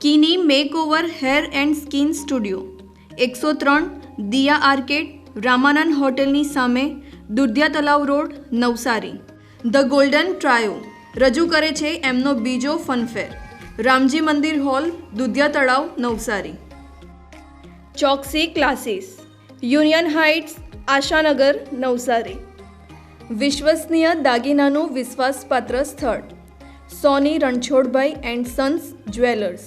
કિની makeover hair and skin studio, એકસો ત્રણ, Diya arcade, Ramanand હોટેલની સામે, Dudhiya Talav road, Navsari. The golden trio, રજૂ કરે છે એમનો બીજો ફનફેર. રામજી મંદિર hall, Dudhiya Talav, Navsari. Choksi classes, union heights, Ashanagar, Navsari. વિશ્વસનીય દાગીનાનું વિશ્વાસપાત્ર સ્થળ, Soni Ranchhodbhai and sons jewellers.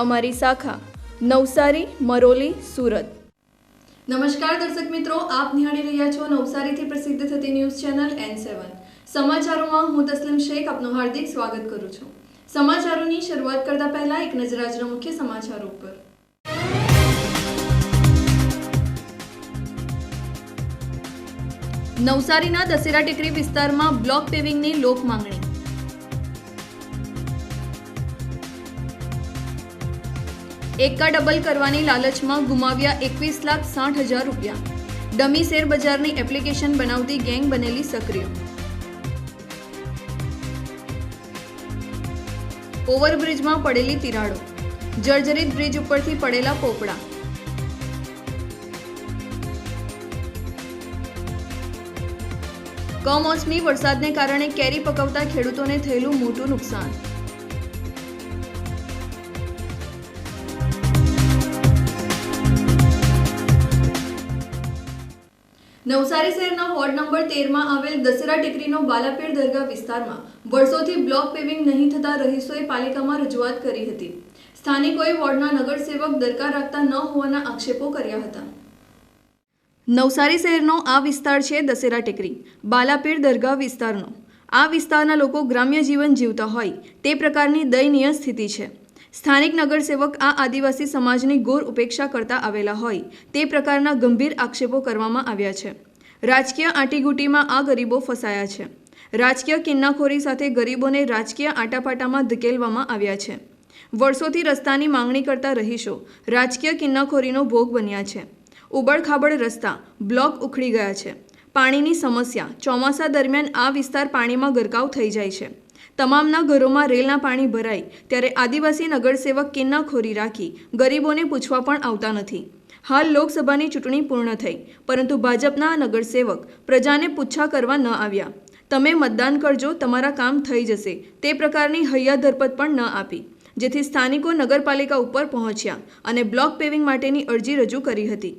અમારી શાખા, નવસારી, મરોલી, સુરત. નમસ્કાર દર્શક મિત્રો, આપ નિહાળી રહ્યા છો નવસારીથી પ્રસિદ્ધ થતી ન્યૂઝ ચેનલ એન સેવન સમાચારોમાં હું તસ્લીમ શેખ, આપનું હાર્દિક સ્વાગત કરું છું. સમાચારોની શરૂઆત કરતા પહેલા એક નજર આજના મુખ્ય સમાચારો ઉપર. નવસારીના દશેરા ટેકરી વિસ્તારમાં બ્લોક પેવિંગની લોક માંગણી. એકા ડબલ કરવાની લાલચમાં ગુમાવ્યા એકવીસ લાખ સાઠ હજાર રૂપિયા. ડમી શેરબજારની એપ્લિકેશન બનાવતી ગેંગ બનેલી સક્રિય. ઓવરબ્રિજમાં પડેલી તિરાડો. જર્જરિત બ્રિજ ઉપરથી પડેલા પોપડા. કમોસમી વરસાદને કારણે કેરી પકવતા ખેડૂતોને થયેલું મોટું નુકસાન. નવસારી શહેરના વોર્ડ નંબર તેરમાં આવેલ દશેરા ટેકરીનો બાલાપેર દરગાહ વિસ્તારમાં વર્ષોથી બ્લોક પેવિંગ નહીં થતા રહીશોએ પાલિકામાં રજૂઆત કરી હતી. સ્થાનિકોએ વોર્ડના નગરસેવક દરકાર રાખતા ન હોવાના આક્ષેપો કર્યા હતા. નવસારી શહેરનો આ વિસ્તાર છે દશેરા ટેકરી, બાલાપેર દરગાહ વિસ્તારનો. આ વિસ્તારના લોકો ગ્રામ્ય જીવન જીવતા હોય તે પ્રકારની દયનીય સ્થિતિ છે. સ્થાનિક નગરસેવક આ આદિવાસી સમાજની ઘોર ઉપેક્ષા કરતા આવેલા હોય તે પ્રકારના ગંભીર આક્ષેપો કરવામાં આવ્યા છે. રાજકીય આંટીઘૂંટીમાં આ ગરીબો ફસાયા છે. રાજકીય કિન્નાખોરી સાથે ગરીબોને રાજકીય આટાપાટામાં ધકેલવામાં આવ્યા છે. વર્ષોથી રસ્તાની માંગણી કરતા રહીશો રાજકીય કિન્નાખોરીનો ભોગ બન્યા છે. ઉબડખાબડ રસ્તા બ્લોક ઉખડી ગયા છે. પાણીની સમસ્યા ચોમાસા દરમિયાન આ વિસ્તાર પાણીમાં ગરકાવ થઈ જાય છે. તમામના ઘરોમાં રેલના પાણી ભરાય ત્યારે આદિવાસી નગરસેવક કિન્નાખોરી રાખી ગરીબોને પૂછવા પણ આવતા નથી. હાલ લોકસભાની ચૂંટણી પૂર્ણ થઈ પરંતુ ભાજપના નગરસેવક પ્રજાને પૂછા કરવા ન આવ્યા. તમે મતદાન કરજો તમારા કામ થઈ જશે તે પ્રકારની હૈયા ધરપત પણ ન આપી. જેથી સ્થાનિકો નગરપાલિકા ઉપર પહોંચ્યા અને બ્લોક પેવિંગ માટેની અરજી રજૂ કરી હતી.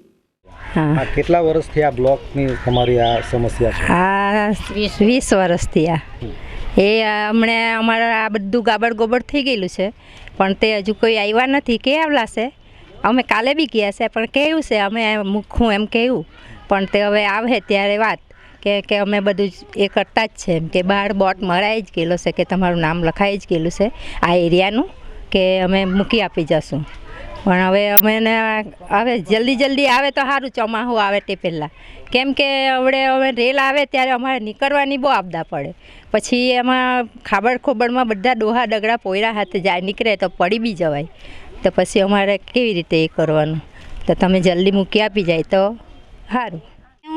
હા. આ કેટલા વર્ષથી આ બ્લોકની તમારી આ સમસ્યા છે? આ વીસ વર્ષથી આ. એ હમણે અમારા આ બધું ગાબડ ગોબડ થઈ ગયેલું છે. પણ તે હજુ કોઈ આવ્યા નથી, કે આવલાશે? અમે કાલે બી ગયા છે, પણ કેવું છે? અમે મૂકું એમ કહ્યું પણ તે હવે આવે ત્યારે વાત, કે કે અમે બધું એ કરતા જ છે એમ, કે બહાર બોટ મરાઈ જ ગયેલો છે, કે તમારું નામ લખાઈ જ ગયેલું છે આ એરિયાનું, કે અમે મૂકી આપી જશું. પણ હવે અમે એને હવે જલ્દી જલ્દી આવે તો સારું ચોમાસું આવે તે પહેલાં. કેમ કે હવે હવે રેલ આવે ત્યારે અમારે નીકળવાની બહુ આપદા પડે. પછી એમાં ખાબડ ખોબડમાં બધા ડોહા ડગડા પોયરા હાથે જાય, નીકળે તો પડી બી જવાય. તો પછી અમારે કેવી રીતે એ કરવાનું? તો તમે જલ્દી મૂકી આપી જાય તો સારું.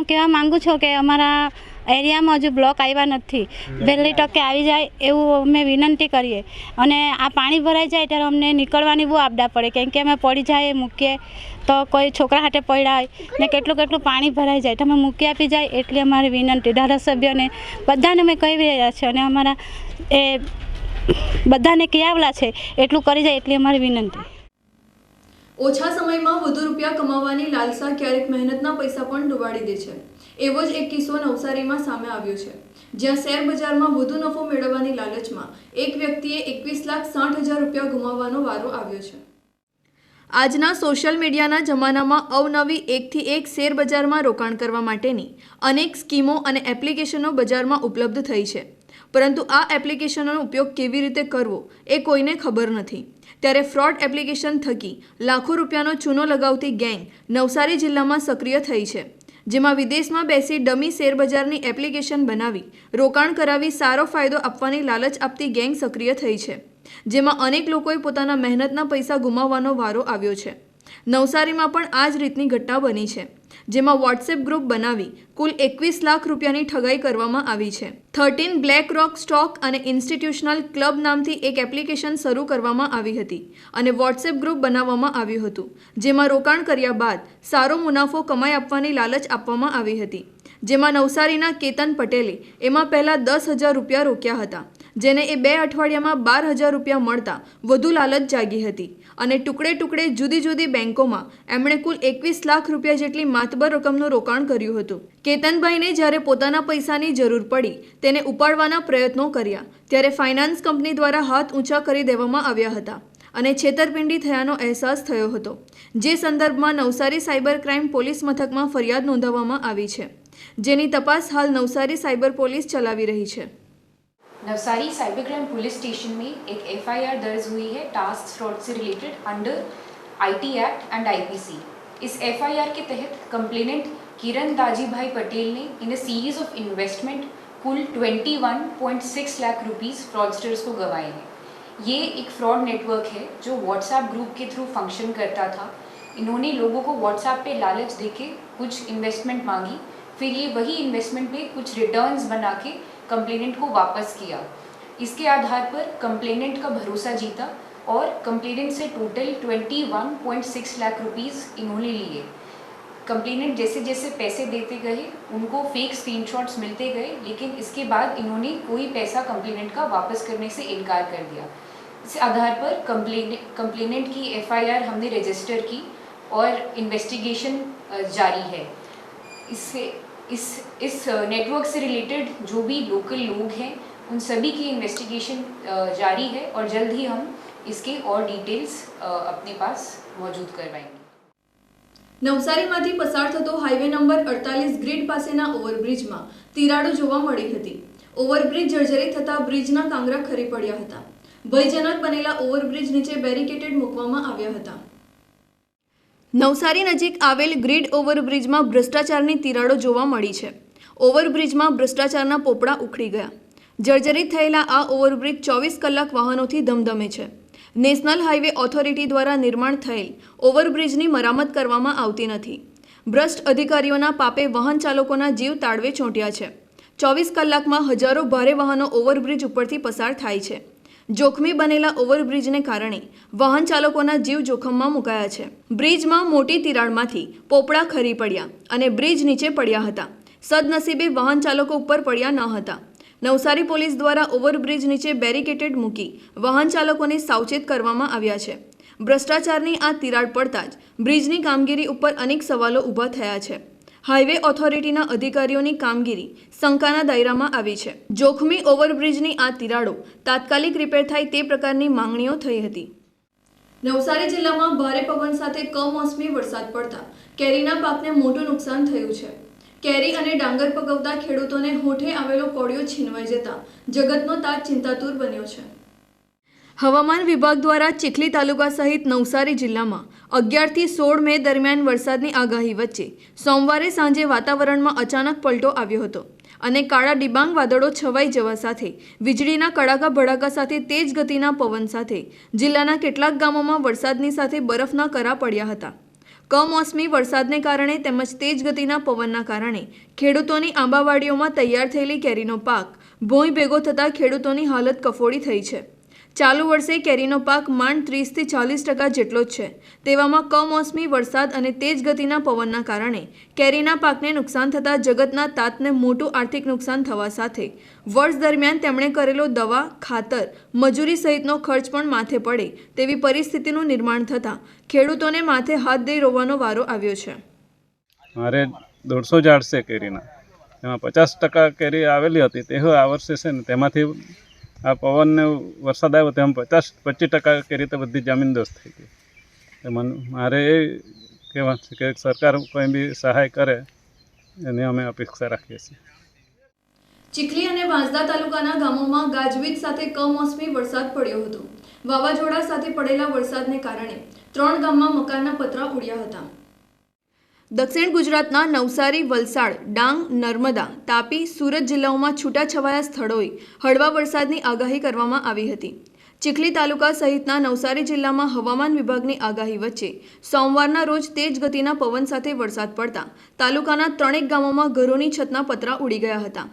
હું કહેવા માંગુ છું કે અમારા એરિયામાં હજુ બ્લોક આવ્યા નથી. વહેલી તકે આવી જાય એવું અમે વિનંતી કરીએ. અને આ પાણી ભરાઈ જાય ત્યારે અમને નીકળવાની બહુ આપડા પડે. કેમ કે અમે પડી જાય મૂકીએ તો કોઈ છોકરા હાથે પડ્યા હોય ને કેટલું કેટલું પાણી ભરાઈ જાય. તમે મૂકી આપી જાય એટલી અમારી વિનંતી. ધારાસભ્યોને બધાને અમે કહી રહ્યા છીએ અને અમારા એ બધાને કહેવાલા છે એટલું કરી જાય એટલી અમારી વિનંતી. ઓછા સમયમાં વધુ રૂપિયા કમાવાની લાલસા ક્યારેક મહેનતના પૈસા પણ ડુબાડી દે છે. એવો જ એક કિસ્સો નવસારીમાં સામે આવ્યો છે. જ્યાં શેર બજારમાં વધુ નફો મેળવવાની લાલચમાં એક વ્યક્તિએ એકવીસ લાખ સાઠ હજાર રૂપિયા ગુમાવવાનો વારો આવ્યો છે. આજના સોશિયલ મીડિયાના જમાનામાં અવનવી એકથી એક શેર બજારમાં રોકાણ કરવા માટેની અનેક સ્કીમો અને એપ્લિકેશનો બજારમાં ઉપલબ્ધ થઈ છે. પરંતુ આ એપ્લિકેશનોનો ઉપયોગ કેવી રીતે કરવો એ કોઈને ખબર નથી. ત્યારે ફ્રોડ એપ્લિકેશન થકી લાખો રૂપિયાનો ચૂનો લગાવતી ગેંગ નવસારી જિલ્લામાં સક્રિય થઈ છે. જેમાં વિદેશમાં બેસી ડમી શેરબજારની એપ્લિકેશન બનાવી રોકાણ કરાવી સારો ફાયદો આપવાની લાલચ આપતી ગેંગ સક્રિય થઈ છે. જેમાં અનેક લોકોએ પોતાના મહેનતના પૈસા ગુમાવવાનો વારો આવ્યો છે. નવસારીમાં પણ આ જ રીતની ઘટના બની છે. જેમાં વોટ્સએપ ગ્રુપ બનાવી કુલ એકવીસ લાખ રૂપિયાની ઠગાઈ કરવામાં આવી છે. થર્ટીન બ્લેક રોક સ્ટોક અને ઇન્સ્ટિટ્યુશનલ ક્લબ નામથી એક એપ્લિકેશન શરૂ કરવામાં આવી હતી અને વોટ્સએપ ગ્રુપ બનાવવામાં આવ્યું હતું, જેમાં રોકાણ કર્યા બાદ સારો મુનાફો કમાઈ આપવાની લાલચ આપવામાં આવી હતી. જેમાં નવસારીના કેતન પટેલે એમાં પહેલાં દસ હજાર રૂપિયા રોક્યા હતા જેને એ બે અઠવાડિયામાં બાર હજાર રૂપિયા મળતા વધુ લાલચ જાગી હતી. અને ટુકડે ટુકડે જુદી જુદી બેંકોમાં એમણે કુલ એકવીસ લાખ રૂપિયા જેટલી માતબર રકમનું રોકાણ કર્યું હતું. કેતનભાઈને જ્યારે પોતાના પૈસાની જરૂર પડી, તેને ઉપાડવાના પ્રયત્નો કર્યા, ત્યારે ફાઇનાન્સ કંપની દ્વારા હાથ ઊંચા કરી દેવામાં આવ્યા હતા અને છેતરપિંડી થયાનો અહેસાસ થયો હતો, જે સંદર્ભમાં નવસારી સાયબર ક્રાઇમ પોલીસ મથકમાં ફરિયાદ નોંધાવવામાં આવી છે. જેની તપાસ હાલ નવસારી સાયબર પોલીસ ચલાવી રહી છે. Navsari cyber crime police station में एक एफआईआर दर्ज हुई है टास्क फ्रॉड से related under IT act and IPC. इस एफआईआर के तहत कंप्लेनेंट किरण दाजी भाई पटेल ने in a series of investment कुल 21.6 लाख रुपीस फ्रॉडस्टर्स को गंवाए हैं। ये एक फ्रॉड नेटवर्क है जो व्हाट्सएप ग्रुप के थ्रू फ़ंक्शन करता था। इन्होंने लोगों को व्हाट्सएप पे लालच देके कुछ इन्वेस्टमेंट मांगी, फिर ये वही इन्वेस्टमेंट पे कुछ रिटर्न्स बना के कंप्लेनेंट को वापस किया। इसके आधार पर कंप्लेनेंट का भरोसा जीता और कंप्लेनेंट से टोटल 21.6 लाख रुपीस इन्होंने लिए। कंप्लेनेंट जैसे जैसे पैसे देते गए, उनको फेक स्क्रीनशॉट्स मिलते गए, लेकिन इसके बाद इन्होंने कोई पैसा कंप्लेनेंट का वापस करने से इनकार कर दिया। इस आधार पर कंप्लेन, कंप्लेनेंट की एफआईआर हमने रजिस्टर की और इन्वेस्टिगेशन जारी है। इससे इस इस नेटवर्क से रिलेटेड जो भी लोकल लोग हैं उन सभी की इन्वेस्टिगेशन जारी है और जल्द ही हम इसके और डिटेल्स अपने पास मौजूद करवाएंगे નવસારીમાંથી પસાર થતો હાઈવે નંબર અડતાલીસ ગ્રીડ પાસેના ઓવરબ્રિજમાં તિરાડો જોવા મળી હતી ઓવરબ્રિજ જર્જરિત થતા બ્રિજના કાંગરા ખરી પડ્યા હતા ભયજનક બનેલા ઓવરબ્રિજ નીચે બેરિકેટેડ મૂકવામાં આવ્યા હતા નવસારી નજીક આવેલ ગ્રીડ ઓવરબ્રિજમાં ભ્રષ્ટાચારની તિરાડો જોવા મળી છે. ઓવરબ્રિજમાં ભ્રષ્ટાચારના પોપડા ઉખડી ગયા. જર્જરિત થયેલા આ ઓવરબ્રિજ ચોવીસ કલાક વાહનોથી ધમધમે છે. નેશનલ હાઈવે ઓથોરિટી દ્વારા નિર્માણ થયેલ ઓવરબ્રિજની મરામત કરવામાં આવતી નથી. ભ્રષ્ટ અધિકારીઓના પાપે વાહન ચાલકોના જીવ તાળવે ચોંટ્યા છે. ચોવીસ કલાકમાં હજારો ભારે વાહનો ઓવરબ્રિજ ઉપરથી પસાર થાય છે. જોખમી બનેલા ઓવરબ્રિજને કારણે વાહન ચાલકોના જીવ જોખમમાં મુકાયા છે. બ્રિજમાં મોટી તિરાડમાંથી પોપડા ખરી પડ્યા અને બ્રિજ નીચે પડ્યા હતા. સદનસીબે વાહન ચાલકો ઉપર પડ્યા ન હતા. નવસારી પોલીસ દ્વારા ઓવરબ્રિજ નીચે બેરિકેટેડ મૂકી વાહન ચાલકોને સાવચેત કરવામાં આવ્યા છે. ભ્રષ્ટાચારની આ તિરાડ પડતા જ બ્રિજની કામગીરી ઉપર અનેક સવાલો ઊભા થયા છે. હાઈવે ઓથોરિટીના અધિકારીઓની કામગીરી શંકાના દાયરામાં આવી છે. જોખમી ઓવરબ્રિજની આ તિરાડો તાત્કાલિક રિપેર થાય તે પ્રકારની માંગણીઓ થઈ હતી. નવસારી જિલ્લામાં ભારે પવન સાથે કમોસમી વરસાદ પડતા કેરીના પાકને મોટું નુકસાન થયું છે. કેરી અને ડાંગર પકવતા ખેડૂતોને હોઠે આવેલો કોળિયો છીનવાઈ જતા જગતનો તાજ ચિંતાતુર બન્યો છે. હવામાન વિભાગ દ્વારા ચીખલી તાલુકા સહિત નવસારી જિલ્લામાં અગિયારથી સોળ મે દરમિયાન વરસાદની આગાહી વચ્ચે સોમવારે સાંજે વાતાવરણમાં અચાનક પલટો આવ્યો હતો અને કાળા ડિબાંગ વાદળો છવાઈ જવા સાથે, વીજળીના કડાકા ભડાકા સાથે તેજ ગતિના પવન સાથે જિલ્લાના કેટલાક ગામોમાં વરસાદની સાથે બરફના કરા પડ્યા હતા. કમોસમી વરસાદને કારણે તેમજ તેજ ગતિના પવનના કારણે ખેડૂતોની આંબાવાડીઓમાં તૈયાર થયેલી કેરીનો પાક ભોંય ભેગો થતાં ખેડૂતોની હાલત કફોડી થઈ છે. ચાલુ વર્ષે કેરીનો પાક માંડ ત્રીસથી ચાલીસ ટકા જેટલો જ છે. તેવામાં કમોસમી વરસાદ અને તેજ ગતિના પવનના કારણે કેરીના પાકને નુકસાન થતાં જગતના તાતને મોટું આર્થિક નુકસાન થવા સાથે વર્ષ દરમિયાન તેમણે કરેલો દવા, ખાતર, મજૂરી સહિતનો ખર્ચ પણ માથે પડે તેવી પરિસ્થિતિનું નિર્માણ થતાં ખેડૂતોને માથે હાથ દઈ રોવાનો વારો આવ્યો છે. મારે દોઢસો ઝાડ છે કેરીના. એમાં પચાસ ટકા કેરી આવેલી હતી, તે આ વર્ષે છે ને તેમાંથી આ પવનને વરસાદ આવ્યો તેમાં પચાસ પચીસ ટકા કે રીતે બધી જમીનદોસ્ત થઈ ગઈ. તો મન મારે એ કહેવા છે કે સરકાર કોઈ બી સહાય કરે, એની અમે અપેક્ષા રાખીએ છીએ. ચીખલી અને વાંસદા તાલુકાના ગામોમાં ગાજવીજ સાથે કમોસમી વરસાદ પડ્યો હતો. વાવાઝોડા સાથે પડેલા વરસાદને કારણે ત્રણ ગામમાં મકાનના પતરા ઉડ્યા હતા. દક્ષિણ ગુજરાતના નવસારી, વલસાડ, ડાંગ, નર્મદા, તાપી સુરત જિલ્લાઓમાં છૂટાછવાયા સ્થળોએ હળવા વરસાદની આગાહી કરવામાં આવી હતી. ચીખલી તાલુકા સહિતના નવસારી જિલ્લામાં હવામાન વિભાગની આગાહી વચ્ચે સોમવારના રોજ તેજ ગતિના પવન સાથે વરસાદ પડતા તાલુકાના ત્રણેક ગામોમાં ઘરોની છતના પતરા ઉડી ગયા હતા.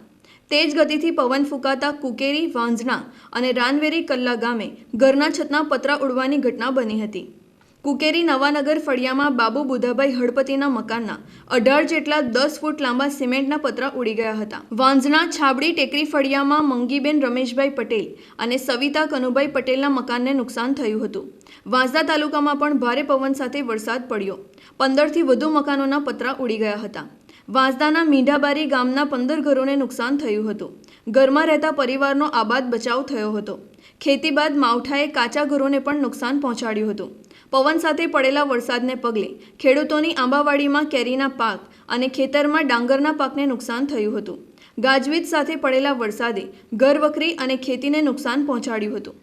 તેજ ગતિથી પવન ફૂંકાતા કુકેરી વાંઝણા અને રાનવેરી કલ્લા ગામે ઘરના છતના પતરા ઉડવાની ઘટના બની હતી. કુકેરી નવાનગર ફળિયામાં બાબુ બુધાભાઈ હળપતિના મકાનના અઢાર જેટલા દસ ફૂટ લાંબા સિમેન્ટના પતરા ઉડી ગયા હતા. વાંઝના છાબડી ટેકરી ફળિયામાં મંગીબેન રમેશભાઈ પટેલ અને સવિતા કનુભાઈ પટેલના મકાનને નુકસાન થયું હતું. વાંઝા તાલુકામાં પણ ભારે પવન સાથે વરસાદ પડ્યો. પંદરથી વધુ મકાનોના પતરા ઉડી ગયા હતા. વાંસદાના મીંઢાબારી ગામના પંદર ઘરોને નુકસાન થયું હતું. ઘરમાં રહેતા પરિવારનો આબાદ બચાવ થયો હતો. ખેતી બાદ માવઠાએ કાચા ઘરોને પણ નુકસાન પહોંચાડ્યું હતું. પવન સાથે પડેલા વરસાદને પગલે ખેડૂતોની આંબાવાડીમાં કેરીના પાક અને ખેતરમાં ડાંગરના પાકને નુકસાન થયું હતું. ગાજવીજ સાથે પડેલા વરસાદે ઘરવકરી અને ખેતીને નુકસાન પહોંચાડ્યું હતું.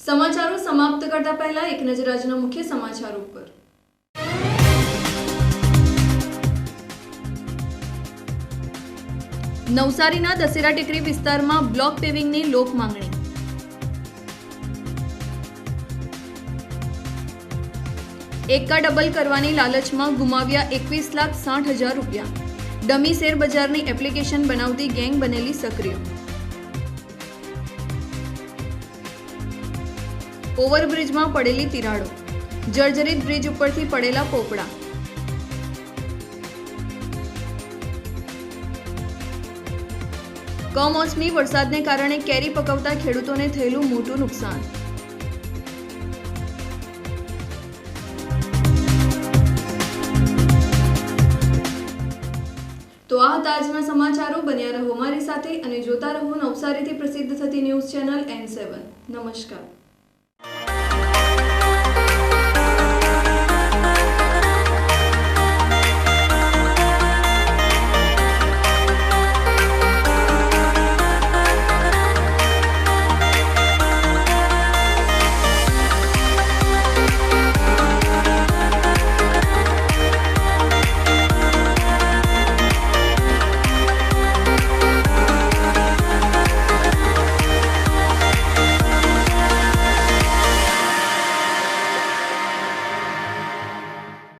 સમાચારો સમાપ્ત કરતા પહેલા એક નજર આજના મુખ્ય સમાચારો ઉપર. નવસારીના દશેરા ટેકરી વિસ્તારમાં બ્લોક પેવિંગની લોક માંગણી. એકા ડબલ કરવાની લાલચમાં ગુમાવ્યા એકવીસ લાખ સાઠ હજાર રૂપિયા. ડમી શેર બજારની એપ્લિકેશન બનાવતી ગેંગ બનેલી સક્રિય. ઓવરબ્રિજમાં પડેલી તિરાડો. જર્જરિત બ્રિજ ઉપરથી પડેલા પોપડા. કમોસમી વરસાદને કારણે કેરી પકવતા ખેડૂતોને થયેલું મોટું નુકસાન. તો આ હતા આજના સમાચારો બન્યા રહો. મારી સાથે અને જોતા રહો નવસારીથી પ્રસિદ્ધ થતી ન્યૂઝ ચેનલ એન સેવન. નમસ્કાર.